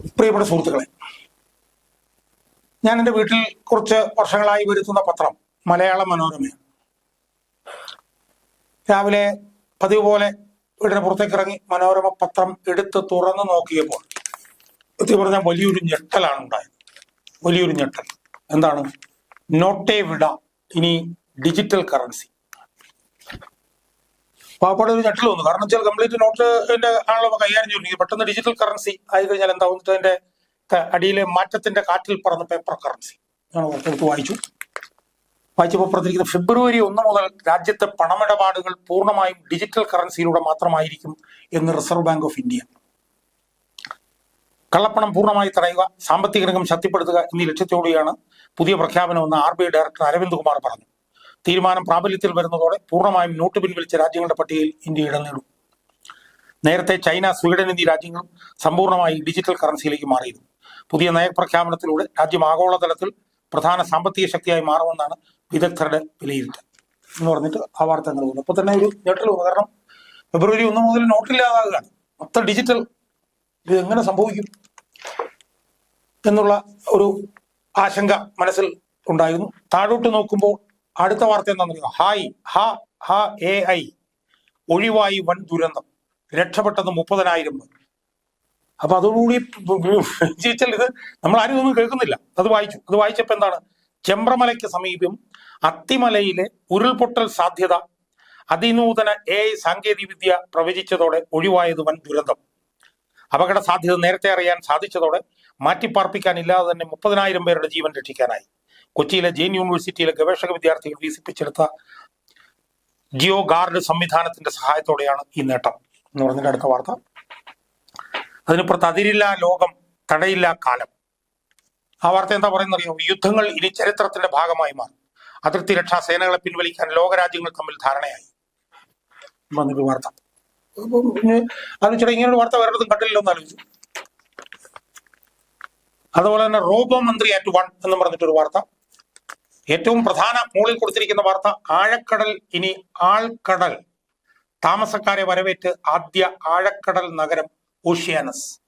പ്രിയപ്പെട്ട സുഹൃത്തുക്കളെ ഞാൻ എന്റെ വീട്ടിൽ കുറച്ച് വർഷങ്ങളായി വരുത്തുന്ന പത്രം മലയാള മനോരമയാണ്. രാവിലെ പതിവ് പോലെ വീടിന് പുറത്തേക്ക് ഇറങ്ങി മനോരമ പത്രം എടുത്ത് തുറന്നു നോക്കിയപ്പോൾ സത്യം പറഞ്ഞാൽ വലിയൊരു ഞെട്ടലാണ് ഉണ്ടായത്. വലിയൊരു ഞെട്ടൽ. എന്താണ്? നോട്ടേ വിട ഇനി ഡിജിറ്റൽ കറൻസി പാപ്പാട് ഒരു ഞെട്ടൽ വന്നു. കാരണം വെച്ചാൽ കംപ്ലീറ്റ് നോട്ടിന്റെ ആണല്ലോ കൈകാര്യം ചെയ്തിരിക്കുന്നത് പെട്ടെന്ന് ഡിജിറ്റൽ കറൻസി ആയി കഴിഞ്ഞാൽ എന്താവും അതിന്റെ അടിയിലെ മാറ്റത്തിന്റെ കാറ്റിൽ പറന്ന പേപ്പർ കറൻസി ഞാൻ ഓർത്തെടുത്ത് വായിച്ചു. വായിച്ചപ്പോൾ പറഞ്ഞിരിക്കുന്നത് ഫെബ്രുവരി ഒന്ന് മുതൽ രാജ്യത്തെ പണമിടപാടുകൾ പൂർണമായും ഡിജിറ്റൽ കറൻസിയിലൂടെ മാത്രമായിരിക്കും എന്ന് റിസർവ് ബാങ്ക് ഓഫ് ഇന്ത്യ കള്ളപ്പണം പൂർണമായി തടയുക സാമ്പത്തിക രംഗം ശക്തിപ്പെടുത്തുക എന്നീ ലക്ഷ്യത്തോടെയാണ് പുതിയ പ്രഖ്യാപനമെന്ന് R B I director Aravind Kumar പറഞ്ഞു. തീരുമാനം പ്രാബല്യത്തിൽ വരുന്നതോടെ പൂർണമായും നോട്ട് പിൻവലിച്ച രാജ്യങ്ങളുടെ പട്ടികയിൽ ഇന്ത്യ ഇടം നേടും. നേരത്തെ ചൈന സ്വീഡൻ എന്നീ രാജ്യങ്ങളും സമ്പൂർണമായി ഡിജിറ്റൽ കറൻസിയിലേക്ക് മാറിയിരുന്നു. പുതിയ നയപ്രഖ്യാപനത്തിലൂടെ രാജ്യം ആഗോളതലത്തിൽ പ്രധാന സാമ്പത്തിക ശക്തിയായി മാറുമെന്നാണ് വിദഗ്ധരുടെ വിലയിരുത്തൽ എന്ന് പറഞ്ഞിട്ട് ആ വാർത്ത അങ്ങനെ പോകുന്നു. അപ്പൊ തന്നെ ഒരു ഞെട്ടൽ കാരണം ഫെബ്രുവരി ഒന്ന് മുതൽ നോട്ടില്ലാതാകുകയാണ് മൊത്തം ഡിജിറ്റൽ ഇത് എങ്ങനെ സംഭവിക്കും എന്നുള്ള ഒരു ആശങ്ക മനസ്സിൽ ഉണ്ടായിരുന്നു. താഴോട്ട് നോക്കുമ്പോൾ അടുത്ത വാർത്ത എന്താണെന്നറിയോ ഹായ് ഹ ഹ എ ഐ. ഒഴിവായി വൻ ദുരന്തം. രക്ഷപ്പെട്ടത് മുപ്പതിനായിരം പേർ. അപ്പൊ അതോടുകൂടി ചോദിച്ചാൽ ഇത് നമ്മൾ ആരും ഒന്നും കേൾക്കുന്നില്ല. അത് വായിച്ചു. അത് വായിച്ചപ്പോ എന്താണ്? ചെമ്പ്രമലയ്ക്ക് സമീപം അത്തിമലയിലെ ഉരുൾപൊട്ടൽ സാധ്യത അതിനൂതന എ ഐ സാങ്കേതിക വിദ്യ പ്രവചിച്ചതോടെ ഒഴിവായത് വൻ ദുരന്തം. അപകട സാധ്യത നേരത്തെ അറിയാൻ സാധിച്ചതോടെ മാറ്റിപ്പാർപ്പിക്കാനില്ലാതെ തന്നെ മുപ്പതിനായിരം പേരുടെ ജീവൻ രക്ഷിക്കാനായി. കൊച്ചിയിലെ ജെയിൻ യൂണിവേഴ്സിറ്റിയിലെ ഗവേഷക വിദ്യാർത്ഥികൾ വികസിപ്പിച്ചെടുത്ത ജിയോ ഗാർഡ് സംവിധാനത്തിന്റെ സഹായത്തോടെയാണ് ഈ നേട്ടം എന്ന് പറഞ്ഞിട്ട് അടുത്ത വാർത്ത. അതിനിപ്പുറത്ത് അതിരില്ല ലോകം തടയില്ല കാലം. ആ വാർത്ത എന്താ പറയുന്ന അറിയോ യുദ്ധങ്ങൾ ഇനി ചരിത്രത്തിന്റെ ഭാഗമായി മാറും. അതിർത്തി രക്ഷാ സേനകളെ പിൻവലിക്കാൻ ലോകരാജ്യങ്ങൾ തമ്മിൽ ധാരണയായി. വന്നൊരു വാർത്ത. ആലോചിച്ചിട്ട് ഇങ്ങനെ ഒരു വാർത്ത വരേണ്ടതും കണ്ടില്ലല്ലോ എന്ന് ആലോചിച്ചു. അതുപോലെ തന്നെ റോബോ മന്ത്രി ആറ്റ് വൺ എന്ന് പറഞ്ഞിട്ടൊരു വാർത്ത. ഏറ്റവും പ്രധാന മുകളിൽ കൊടുത്തിരിക്കുന്ന വാർത്ത ആഴക്കടൽ ഇനി ആൾക്കടൽ. താമസക്കാരെ വരവേറ്റ് ആദ്യ ആഴക്കടൽ നഗരം ഓഷ്യാനസ്.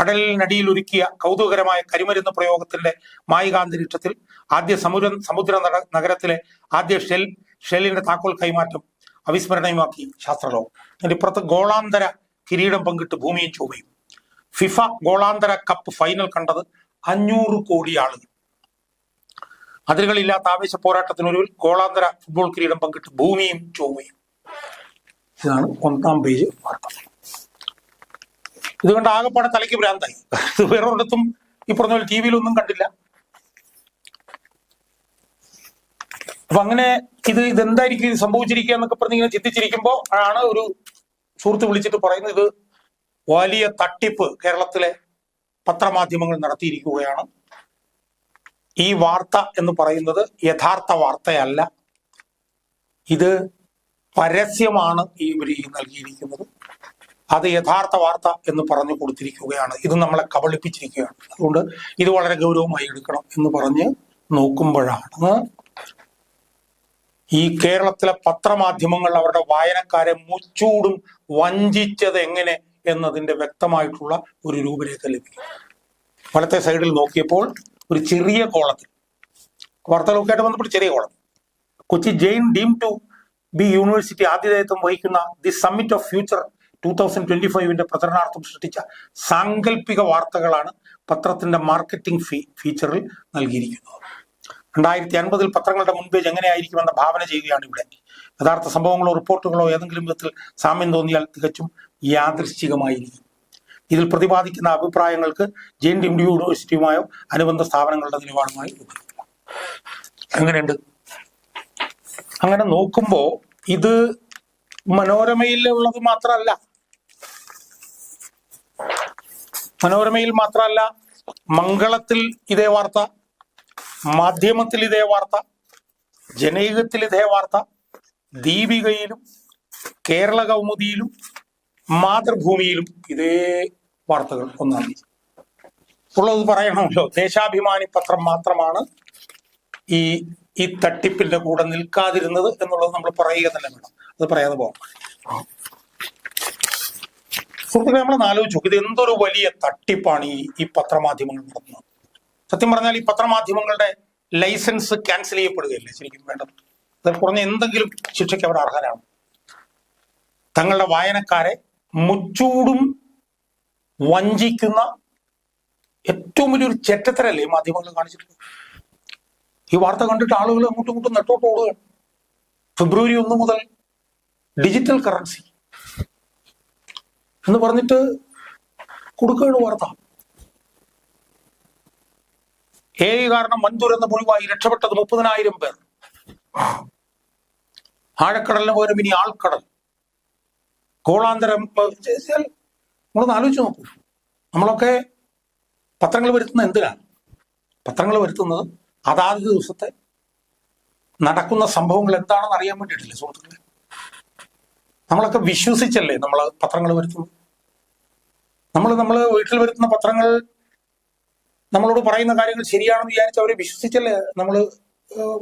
കടലിനടിയിൽ ഒരുക്കിയ കൗതുകകരമായ കരിമരുന്ന് പ്രയോഗത്തിന്റെ മായികാന്തരീക്ഷത്തിൽ ആദ്യ സമുദ്ര സമുദ്ര നഗരത്തിലെ ആദ്യ ഷെൽ ഷെല്ലിന്റെ താക്കോൽ കൈമാറ്റം അവിസ്മരണീയമാക്കി ശാസ്ത്രലോകം. അതിന്റെ ഇപ്പുറത്ത് ഗോളാന്തര കിരീടം പങ്കിട്ട് ഭൂമിയും ചൊവ്വയും. ഫിഫ ഗോളാന്തര കപ്പ് ഫൈനൽ കണ്ടത് അഞ്ഞൂറ് കോടി ആളുകൾ. അതിരുകളില്ലാത്ത ആവേശ പോരാട്ടത്തിനൊടുവിൽ ഗോളാന്തര ഫുട്ബോൾ കിരീടം പങ്കിട്ട് ഭൂമിയും ചൊവ്വയും. ഇതാണ് ഒന്നാം പേജ് വാർത്ത. ഇതുകൊണ്ട് ആകെപ്പാടെ തലയ്ക്ക് ഭ്രാന്തായി. ഇത് വേറെ ഒരിടത്തും ഈ ടി വിയിലൊന്നും കണ്ടില്ല. അപ്പൊ അങ്ങനെ ഇത് ഇതെന്തായിരിക്കും ഇത് സംഭവിച്ചിരിക്കുക എന്നൊക്കെ പറഞ്ഞ് ഇങ്ങനെ ചിന്തിച്ചിരിക്കുമ്പോ ആണ് ഒരു സുഹൃത്ത് വിളിച്ചിട്ട് പറയുന്നത് ഇത് വലിയ തട്ടിപ്പ് കേരളത്തിലെ പത്രമാധ്യമങ്ങൾ നടത്തിയിരിക്കുകയാണ്. ഈ വാർത്ത എന്ന് പറയുന്നത് യഥാർത്ഥ വാർത്തയല്ല. ഇത് പരസ്യമാണ് ഈ ഇവർ ഈ നൽകിയിരിക്കുന്നത്. അത് യഥാർത്ഥ വാർത്ത എന്ന് പറഞ്ഞു കൊടുത്തിരിക്കുകയാണ്. ഇത് നമ്മളെ കബളിപ്പിച്ചിരിക്കുകയാണ്. അതുകൊണ്ട് ഇത് വളരെ ഗൗരവമായി എടുക്കണം എന്ന് പറഞ്ഞ് നോക്കുമ്പോഴാണ് ഈ കേരളത്തിലെ പത്രമാധ്യമങ്ങൾ അവരുടെ വായനക്കാരെ മുച്ചൂടും വഞ്ചിച്ചത് എങ്ങനെ എന്നതിന്റെ വ്യക്തമായിട്ടുള്ള ഒരു രൂപരേഖ ലഭിക്കും. വലത്തെ സൈഡിൽ നോക്കിയപ്പോൾ ഒരു ചെറിയ കോളത്തിൽ. വാർത്തകളൊക്കെയായിട്ട് ബന്ധപ്പെട്ട് ചെറിയ column. Kochi Jain deem to be university ആതിഥേയത്വം വഹിക്കുന്ന the summit of future two thousand twenty ഫൈവിന്റെ പ്രചരണാർത്ഥം സൃഷ്ടിച്ച സാങ്കല്പിക വാർത്തകളാണ് പത്രത്തിന്റെ മാർക്കറ്റിംഗ് ഫീ ഫീച്ചറിൽ നൽകിയിരിക്കുന്നത്. രണ്ടായിരത്തി അൻപതിൽ പത്രങ്ങളുടെ മുൻപേജ് എങ്ങനെയായിരിക്കുമെന്ന ഭാവന ചെയ്യുകയാണ് ഇവിടെ. യഥാർത്ഥ സംഭവങ്ങളോ റിപ്പോർട്ടുകളോ ഏതെങ്കിലും വിധത്തിൽ സാമ്യം തോന്നിയാൽ തികച്ചും യാദൃശ്ചികമായിരിക്കും. ഇതിൽ പ്രതിപാദിക്കുന്ന അഭിപ്രായങ്ങൾക്ക് ജെയിൻ ഡി യൂണിവേഴ്സിറ്റിയുമായോ അനുബന്ധ സ്ഥാപനങ്ങളുടെ നിലപാടുമായി അങ്ങനെയുണ്ട് അങ്ങനെ നോക്കുമ്പോ ഇത് മനോരമയിൽ ഉള്ളത് മാത്രമല്ല. മനോരമയിൽ മാത്രമല്ല മംഗളത്തിൽ ഇതേ വാർത്ത മാധ്യമത്തിൽ ഇതേ വാർത്ത ജനയുഗത്തിൽ ഇതേ വാർത്ത ദീപികയിലും കേരള കൗമുദിയിലും മാതൃഭൂമിയിലും ഇതേ വാർത്തകൾ ഒന്നാം തീയതി ഉള്ളത് പറയണമല്ലോ. ദേശാഭിമാനി പത്രം മാത്രമാണ് ഈ ഈ തട്ടിപ്പിന്റെ കൂടെ നിൽക്കാതിരുന്നത് എന്നുള്ളത് നമ്മൾ പറയുക തന്നെ വേണം. അത് പറയാതെ പോകാം സുഹൃത്തുക്കളെ നമ്മൾ ആലോചിച്ചു ഇത് എന്തൊരു വലിയ തട്ടിപ്പാണ് ഈ ഈ പത്രമാധ്യമങ്ങൾ നടത്തുന്നത്. സത്യം പറഞ്ഞാൽ ഈ പത്രമാധ്യമങ്ങളുടെ ലൈസൻസ് ക്യാൻസൽ ചെയ്യപ്പെടുകയല്ലേ ശരിക്കും വേണ്ടത്? അതിൽ കുറഞ്ഞ എന്തെങ്കിലും ശിക്ഷയ്ക്ക് അവർ അർഹരാണ്. തങ്ങളുടെ വായനക്കാരെ മുച്ചൂടും വഞ്ചിക്കുന്ന ഏറ്റവും വലിയൊരു ചെറ്റത്തരല്ലേ മാധ്യമങ്ങൾ കാണിച്ചിട്ടുള്ളത് ഈ വാർത്ത കണ്ടിട്ട് ആളുകൾ അങ്ങോട്ടും ഇങ്ങോട്ടും നെട്ടോട്ട് ഓടുകയാണ് ഫെബ്രുവരി ഒന്ന് മുതൽ ഡിജിറ്റൽ കറൻസി എന്ന് പറഞ്ഞിട്ട് കൊടുക്കുകയാണ് വാർത്ത. ഏ കാരണം വൻ ദുരന്തം ഒഴിവായി രക്ഷപ്പെട്ടത് മുപ്പതിനായിരം പേർ. ആഴക്കടലിന് പകരം ഇനി ആൾക്കടൽ. ഗോളാന്തരം നമ്മളൊന്ന് ആലോചിച്ച് നോക്കൂ. നമ്മളൊക്കെ പത്രങ്ങൾ വരുത്തുന്നത് എന്തിനാണ്? പത്രങ്ങൾ വരുത്തുന്നത് അതാത് ദിവസത്തെ നടക്കുന്ന സംഭവങ്ങൾ എന്താണെന്ന് അറിയാൻ വേണ്ടിയിട്ടില്ലേ സുഹൃത്തുക്കളെ? നമ്മളൊക്കെ വിശ്വസിച്ചല്ലേ നമ്മൾ പത്രങ്ങൾ വരുത്തുന്നത്? നമ്മൾ നമ്മൾ വീട്ടിൽ വരുത്തുന്ന പത്രങ്ങൾ നമ്മളോട് പറയുന്ന കാര്യങ്ങൾ ശരിയാണെന്ന് വിചാരിച്ച് അവരെ വിശ്വസിച്ചല്ലേ നമ്മൾ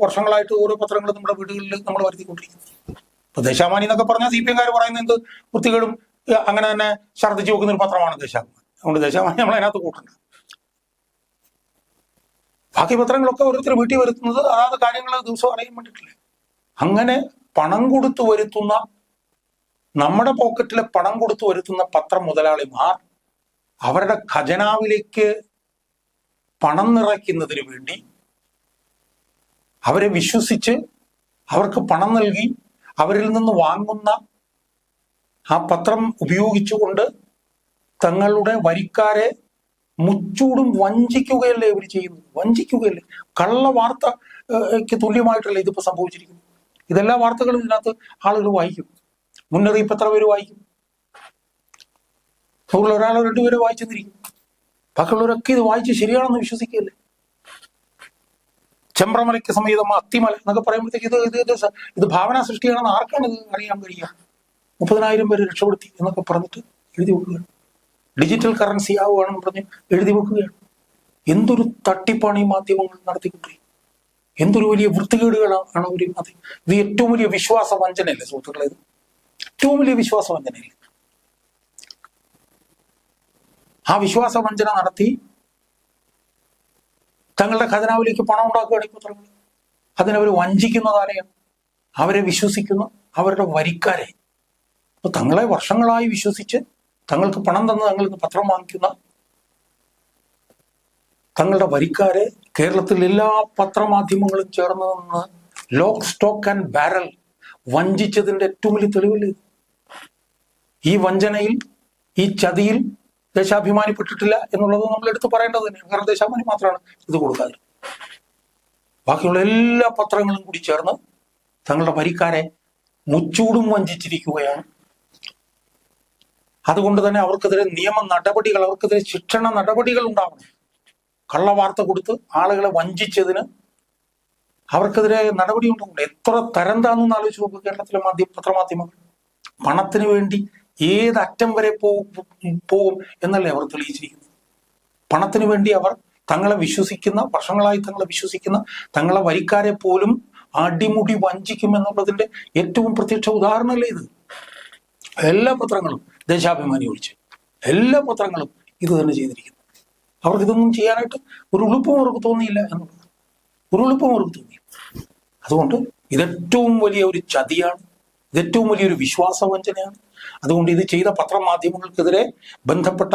വർഷങ്ങളായിട്ട് ഓരോ പത്രങ്ങൾ നമ്മുടെ വീടുകളിൽ നമ്മൾ വരുത്തിക്കൊണ്ടിരിക്കുന്നത്? ഇപ്പൊ ദേശാമാനി എന്നൊക്കെ പറഞ്ഞാൽ സി പി എംകാർ പറയുന്ന എന്ത്? വൃത്തികളും അങ്ങനെ തന്നെ ഛർദ്ദിച്ചു വെക്കുന്ന ഒരു പത്രമാണ് ദേശാഭിമാനി. അതുകൊണ്ട് ദേശാഭിമാനി നമ്മൾ അതിനകത്ത് കൂട്ടണ്ട. ബാക്കി പത്രങ്ങളൊക്കെ ഓരോരുത്തർ വീട്ടിൽ വരുത്തുന്നത് അതാത് കാര്യങ്ങൾ ദിവസം അറിയാൻ വേണ്ടിയിട്ടില്ലേ. അങ്ങനെ പണം കൊടുത്തു വരുത്തുന്ന നമ്മുടെ പോക്കറ്റിലെ പണം കൊടുത്തു വരുത്തുന്ന പത്രം മുതലാളിമാർ അവരുടെ ഖജനാവിലേക്ക് പണം നിറയ്ക്കുന്നതിന് വേണ്ടി അവരെ വിശ്വസിച്ച് അവർക്ക് പണം നൽകി അവരിൽ നിന്ന് വാങ്ങുന്ന ആ പത്രം ഉപയോഗിച്ചുകൊണ്ട് തങ്ങളുടെ വരിക്കാരെ മുച്ചൂടും വഞ്ചിക്കുകയല്ലേ ഇവർ ചെയ്യുന്നത്? വഞ്ചിക്കുകയല്ലേ? കള്ള വാർത്തയ്ക്ക് തുല്യമായിട്ടല്ലേ ഇതിപ്പോ സംഭവിച്ചിരിക്കുന്നത്? ഇതെല്ലാ വാർത്തകളും ഇതിനകത്ത് ആളുകൾ വായിക്കും. മുന്നറിയിപ്പ് എത്ര പേര് വായിക്കും? നൂറിൽ ഒരാളോ രണ്ടുപേരോ വായിച്ചെന്നിരിക്കും. ബാക്കിയുള്ളവരൊക്കെ ഇത് വായിച്ച് ശരിയാണെന്ന് വിശ്വസിക്കുകയല്ലേ? ചെമ്പ്രമലയ്ക്ക് സമീതം അത്തിമല എന്നൊക്കെ പറയുമ്പോഴത്തേക്ക് ഇത് ഇത് ഇത് ഇത് ഭാവന സൃഷ്ടിയാണെന്ന് ആർക്കാണ് ഇത് അറിയാൻ കഴിയുക? മുപ്പതിനായിരം പേര് രക്ഷപ്പെടുത്തി എന്നൊക്കെ പറഞ്ഞിട്ട് എഴുതി വെക്കുകയാണ്. ഡിജിറ്റൽ കറൻസി ആവുകയാണെന്ന് പറഞ്ഞ് എഴുതി വെക്കുകയാണ്. എന്തൊരു തട്ടിപ്പാണ് ഈ മാധ്യമങ്ങൾ നടത്തിക്കൊണ്ടിരിക്കുന്നത്? എന്തൊരു വലിയ വൃത്തികേടുകളാണ് അവർ മാധ്യമം ഇത് ഏറ്റവും വലിയ വിശ്വാസ വഞ്ചനയല്ലേ സുഹൃത്തുക്കളെ ഇത്? ഏറ്റവും വലിയ വിശ്വാസ വഞ്ചനയല്ലേ ആ വിശ്വാസ വഞ്ചന നടത്തി തങ്ങളുടെ ഖജനാവിലേക്ക് പണം ഉണ്ടാക്കുകയാണ് ഈ അതിനവർ വഞ്ചിക്കുന്നതാരെയാണ് അവരെ വിശ്വസിക്കുന്ന അവരുടെ വരിക്കാരെ. അപ്പൊ തങ്ങളെ വർഷങ്ങളായി വിശ്വസിച്ച് തങ്ങൾക്ക് പണം തന്ന് തങ്ങൾക്ക് പത്രം വാങ്ങിക്കുന്ന തങ്ങളുടെ വരിക്കാരെ കേരളത്തിൽ എല്ലാ പത്രമാധ്യമങ്ങളും ചേർന്ന് നിന്ന് ലോക്ക് സ്റ്റോക്ക് ആൻഡ് ബാരൽ വഞ്ചിച്ചതിന്റെ ഏറ്റവും വലിയ തെളിവല്ലേ ഈ വഞ്ചനയിൽ ഈ ചതിയിൽ ദേശാഭിമാനിപ്പെട്ടിട്ടില്ല എന്നുള്ളത് നമ്മൾ എടുത്തു പറയേണ്ടത് തന്നെയാണ്. കാരണം ദേശാഭിമാനി മാത്രമാണ് ഇത് കൊടുക്കാറ്. ബാക്കിയുള്ള എല്ലാ പത്രങ്ങളും കൂടി ചേർന്ന് തങ്ങളുടെ വരിക്കാരെ മുച്ചൂടും വഞ്ചിച്ചിരിക്കുകയാണ്. അതുകൊണ്ട് തന്നെ അവർക്കെതിരെ നിയമ നടപടികൾ അവർക്കെതിരെ ശിക്ഷണ നടപടികൾ ഉണ്ടാവണം. കള്ളവാർത്ത കൊടുത്ത് ആളുകളെ വഞ്ചിച്ചതിന് അവർക്കെതിരെ നടപടി ഉണ്ടാവും എത്ര തരം താന്നൊന്ന് ആലോചിച്ച് നോക്കുക കേരളത്തിലെ മാധ്യമ പത്രമാധ്യമങ്ങൾ. പണത്തിന് വേണ്ടി ഏത് അറ്റം വരെ പോകും എന്നല്ലേ അവർ തെളിയിച്ചിരിക്കുന്നത്. പണത്തിന് വേണ്ടി അവർ തങ്ങളെ വിശ്വസിക്കുന്ന വർഷങ്ങളായി തങ്ങളെ വിശ്വസിക്കുന്ന തങ്ങളെ വരിക്കാരെ പോലും അടിമുടി വഞ്ചിക്കും എന്നുള്ളതിന്റെ ഏറ്റവും പ്രത്യക്ഷ ഉദാഹരണമല്ലേ ഇത്? എല്ലാ പത്രങ്ങളും. ദേശാഭിമാനി ഒഴിച്ച് എല്ലാ പത്രങ്ങളും ഇത് തന്നെ ചെയ്തിരിക്കുന്നു. അവർക്ക് ഇതൊന്നും ചെയ്യാനായിട്ട് ഒരു ഉളുപ്പും അവർക്ക് തോന്നിയില്ല എന്നുള്ളത് ഒരു ഉളുപ്പും അവർക്ക് തോന്നി അതുകൊണ്ട് ഇതേറ്റവും വലിയ ഒരു ചതിയാണ് ഇതേറ്റവും വലിയൊരു വിശ്വാസവഞ്ചനയാണ്. അതുകൊണ്ട് ഇത് ചെയ്ത പത്രമാധ്യമങ്ങൾക്കെതിരെ ബന്ധപ്പെട്ട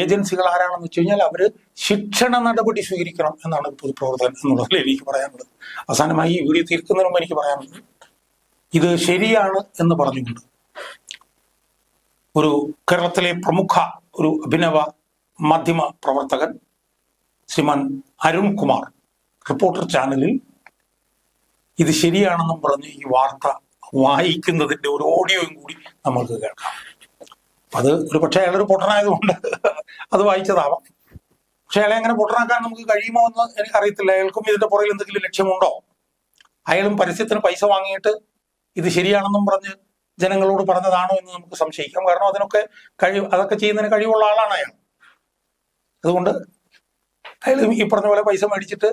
ഏജൻസികൾ ആരാണെന്ന് വെച്ച് കഴിഞ്ഞാൽ അവർ ശിക്ഷണ നടപടി സ്വീകരിക്കണം എന്നാണ് പൊതുപ്രവർത്തകൻ എന്നുള്ളതിൽ എനിക്ക് പറയാനുള്ളത്. അവസാനമായി ഈ വീഡിയോ തീർക്കുന്നതിന് മുമ്പ് എനിക്ക് പറയാനുള്ളത്. ഇത് ശരിയാണ് എന്ന് പറഞ്ഞുകൊണ്ട് ഒരു കേരളത്തിലെ പ്രമുഖ ഒരു അഭിനവ മാധ്യമ പ്രവർത്തകൻ ശ്രീമാൻ അരുൺകുമാർ റിപ്പോർട്ടർ ചാനലിൽ ഇത് ശരിയാണെന്നും പറഞ്ഞ് ഈ വാർത്ത വായിക്കുന്നതിന്റെ ഒരു ഓഡിയോയും കൂടി നമ്മൾക്ക് കേൾക്കാം. അത് ഒരു പക്ഷേ അയാളൊരു പൊട്ടനായതുകൊണ്ട് അത് വായിച്ചതാവാം. പക്ഷെ അയാളെ അങ്ങനെ പൊട്ടനാക്കാൻ നമുക്ക് കഴിയുമോ എന്ന് എനിക്ക് അറിയത്തില്ല അയാൾക്കും ഇതിന്റെ പുറകിൽ എന്തെങ്കിലും ലക്ഷ്യമുണ്ടോ? അയാളും പരസ്യത്തിന് പൈസ വാങ്ങിയിട്ട് ഇത് ശരിയാണെന്നും പറഞ്ഞ് ജനങ്ങളോട് പറഞ്ഞതാണോ എന്ന് നമുക്ക് സംശയിക്കാം. കാരണം അതിനൊക്കെ കഴിവ് അതൊക്കെ ചെയ്യുന്നതിന് കഴിവുള്ള ആളാണ് അയാൾ. അതുകൊണ്ട് അയാൾ ഈ പറഞ്ഞ പോലെ പൈസ മേടിച്ചിട്ട്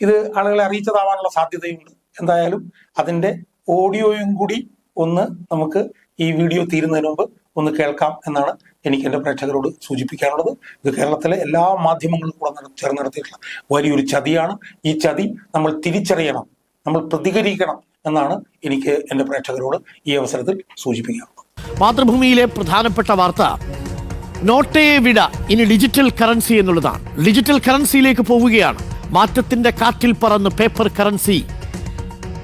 ഇത് ആളുകളെ അറിയിച്ചതാവാനുള്ള സാധ്യതയുണ്ട്. എന്തായാലും അതിന്റെ ഓഡിയോയും കൂടി ഒന്ന് നമുക്ക് ഈ വീഡിയോ തീരുന്നതിന് മുമ്പ് ഒന്ന് കേൾക്കാം എന്നാണ് എനിക്ക് എന്റെ പ്രേക്ഷകരോട് സൂചിപ്പിക്കാനുള്ളത്. ഇത് കേരളത്തിലെ എല്ലാ മാധ്യമങ്ങളും കൂടെ ചേർന്ന് നടത്തിയിട്ടുള്ള വലിയൊരു ചതിയാണ്. ഈ ചതി നമ്മൾ തിരിച്ചറിയണം. നമ്മൾ പ്രതികരിക്കണം. എന്നാണ് എനിക്ക് എന്റെ പ്രേക്ഷകരോട് ഈ അവസരത്തിൽ സൂചിപ്പിക്കാനുള്ളത്. മാതൃഭൂമിയിലെ പ്രധാനപ്പെട്ട വാർത്ത നോട്ടയെ വിട ഇനി ഡിജിറ്റൽ കറൻസി എന്നുള്ളതാണ്. ഡിജിറ്റൽ കറൻസിയിലേക്ക് പോവുകയാണ്. മാറ്റത്തിന്റെ കാറ്റിൽ പറന്ന് പേപ്പർ കറൻസി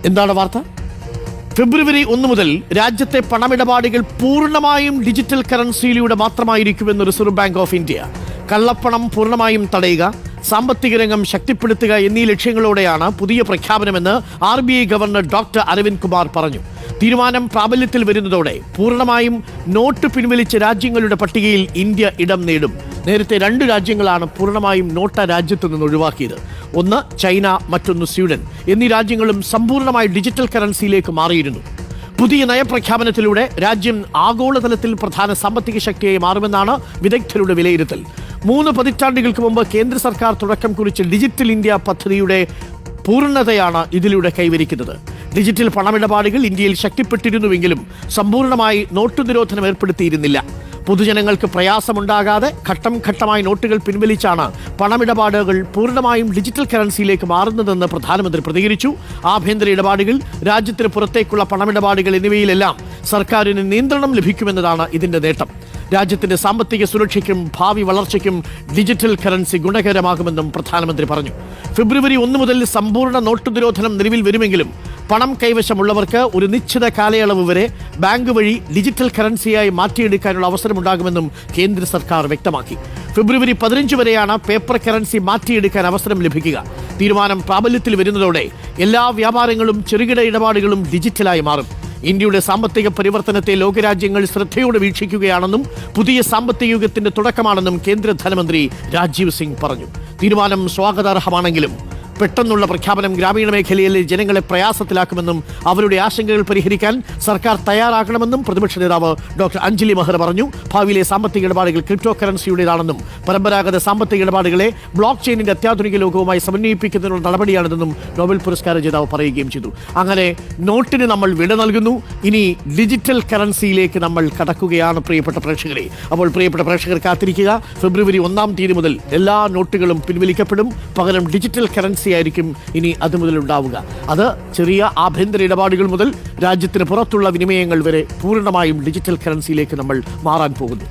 എന്താണ് വാർത്ത? ഫെബ്രുവരി ഒന്ന് മുതൽ രാജ്യത്തെ പണമിടപാടുകൾ പൂർണമായും ഡിജിറ്റൽ കറൻസിയിലൂടെ മാത്രമായിരിക്കുമെന്ന് റിസർവ് ബാങ്ക് ഓഫ് ഇന്ത്യ കള്ളപ്പണം പൂർണമായും തടയുക സാമ്പത്തിക രംഗം ശക്തിപ്പെടുത്തുക എന്നീ ലക്ഷ്യങ്ങളോടെയാണ് പുതിയ പ്രഖ്യാപനമെന്ന് R B I governor doctor Aravind Kumar പറഞ്ഞു. തീരുമാനം പ്രാബല്യത്തിൽ വരുന്നതോടെ പൂർണമായും നോട്ട് പിൻവലിച്ച രാജ്യങ്ങളുടെ പട്ടികയിൽ ഇന്ത്യ ഇടം നേടും. നേരത്തെ രണ്ട് രാജ്യങ്ങളാണ് പൂർണമായും നോട്ട രാജ്യത്തു നിന്ന് ഒഴിവാക്കിയത്. ഒന്ന് ചൈന മറ്റൊന്ന് സ്വീഡൻ എന്നീ രാജ്യങ്ങളും സമ്പൂർണമായി ഡിജിറ്റൽ കറൻസിയിലേക്ക് മാറിയിരുന്നു. പുതിയ നയപ്രഖ്യാപനത്തിലൂടെ രാജ്യം ആഗോളതലത്തിൽ പ്രധാന സാമ്പത്തിക ശക്തിയായി മാറുമെന്നാണ് വിദഗ്ധരുടെ വിലയിരുത്തൽ. മൂന്ന് പതിറ്റാണ്ടുകൾക്ക് മുമ്പ് കേന്ദ്ര സർക്കാർ തുടക്കം കുറിച്ച ഡിജിറ്റൽ ഇന്ത്യ പദ്ധതിയുടെ പൂർണതയാണ് ഇതിലൂടെ കൈവരിക്കുന്നത്. ഡിജിറ്റൽ പണമിടപാടുകൾ ഇന്ത്യയിൽ ശക്തിപ്പെട്ടിരുന്നുവെങ്കിലും സമ്പൂർണമായി നോട്ടു നിരോധനം ഏർപ്പെടുത്തിയിരുന്നില്ല. പൊതുജനങ്ങൾക്ക് പ്രയാസമുണ്ടാകാതെ ഘട്ടം ഘട്ടമായി നോട്ടുകൾ പിൻവലിച്ചാണ് പണമിടപാടുകൾ പൂർണമായും ഡിജിറ്റൽ കറൻസിയിലേക്ക് മാറുന്നതെന്ന് പ്രധാനമന്ത്രി പ്രതികരിച്ചു. ആഭ്യന്തര ഇടപാടുകൾ രാജ്യത്തിന് പുറത്തേക്കുള്ള പണമിടപാടുകൾ എന്നിവയിലെല്ലാം സർക്കാരിന് നിയന്ത്രണം ലഭിക്കുമെന്നതാണ് ഇതിന്റെ നേട്ടം. രാജ്യത്തിന്റെ സാമ്പത്തിക സുരക്ഷയ്ക്കും ഭാവി വളർച്ചയ്ക്കും ഡിജിറ്റൽ കറൻസി ഗുണകരമാകുമെന്നും പ്രധാനമന്ത്രി പറഞ്ഞു. ഫെബ്രുവരി ഒന്ന് മുതൽ സമ്പൂർണ നോട്ട് നിരോധനം നിലവിൽ വരുമെങ്കിലും പണം കൈവശമുള്ളവർക്ക് ഒരു നിശ്ചിത കാലയളവ് വരെ ബാങ്ക് വഴി ഡിജിറ്റൽ കറൻസിയായി മാറ്റിയെടുക്കാനുള്ള അവസരമുണ്ടാകുമെന്നും കേന്ദ്ര സർക്കാർ വ്യക്തമാക്കി. ഫെബ്രുവരി പതിനഞ്ച് വരെയാണ് പേപ്പർ കറൻസി മാറ്റിയെടുക്കാൻ അവസരം ലഭിക്കുക. തീരുമാനം പ്രാബല്യത്തിൽ വരുന്നതോടെ എല്ലാ വ്യാപാരങ്ങളും ചെറുകിട ഇടപാടുകളും ഡിജിറ്റലായി മാറും. ഇന്ത്യയുടെ സാമ്പത്തിക പരിവർത്തനത്തെ ലോകരാജ്യങ്ങൾ ശ്രദ്ധയോടെ വീക്ഷിക്കുകയാണെന്നും പുതിയ സാമ്പത്തിക യുഗത്തിന്റെ തുടക്കമാണെന്നും കേന്ദ്ര ധനമന്ത്രി രാജീവ് സിംഗ് പറഞ്ഞു. തീരുമാനം സ്വാഗതാർഹമാണെങ്കിലും പെട്ടെന്നുള്ള പ്രഖ്യാപനം ഗ്രാമീണ മേഖലയിലെ ജനങ്ങളെ പ്രയാസത്തിലാക്കുമെന്നും അവരുടെ ആശങ്കകൾ പരിഹരിക്കാൻ സർക്കാർ തയ്യാറാകണമെന്നും പ്രതിപക്ഷ നേതാവ് ഡോക്ടർ അഞ്ജലി മെഹ്റ പറഞ്ഞു. ഭാവിയിലെ സാമ്പത്തിക ഇടപാടുകൾ ക്രിപ്റ്റോ കറൻസിയുടേതാണെന്നും പരമ്പരാഗത സാമ്പത്തിക ഇടപാടുകളെ ബ്ലോക്ക് ചെയിനിന്റെ അത്യാധുനിക ലോകവുമായി സമന്വയിപ്പിക്കുന്നതിനുള്ള നടപടിയാണിതെന്നും നോബൽ പുരസ്കാര ജേതാവ് പറയുകയും ചെയ്തു. അങ്ങനെ നോട്ടിന് നമ്മൾ വിട നൽകുന്നു. ഇനി ഡിജിറ്റൽ കറൻസിയിലേക്ക് നമ്മൾ കടക്കുകയാണ് പ്രിയപ്പെട്ട പ്രേക്ഷകരെ. അപ്പോൾ പ്രിയപ്പെട്ട പ്രേക്ഷകർ കാത്തിരിക്കുക. ഫെബ്രുവരി ഒന്നാം തീയതി മുതൽ എല്ലാ നോട്ടുകളും പിൻവലിക്കപ്പെടും. പകരം ഡിജിറ്റൽ കറൻസി ആയിരിക്കും ഇനി അത് മുതൽ ഉണ്ടാവുക അത് ചെറിയ ആഭ്യന്തര ഇടപാടുകൾ മുതൽ രാജ്യത്തിന് പുറത്തുള്ള വിനിമയങ്ങൾ വരെ പൂർണമായും ഡിജിറ്റൽ കറൻസിയിലേക്ക് നമ്മൾ മാറാൻ പോകുന്നു.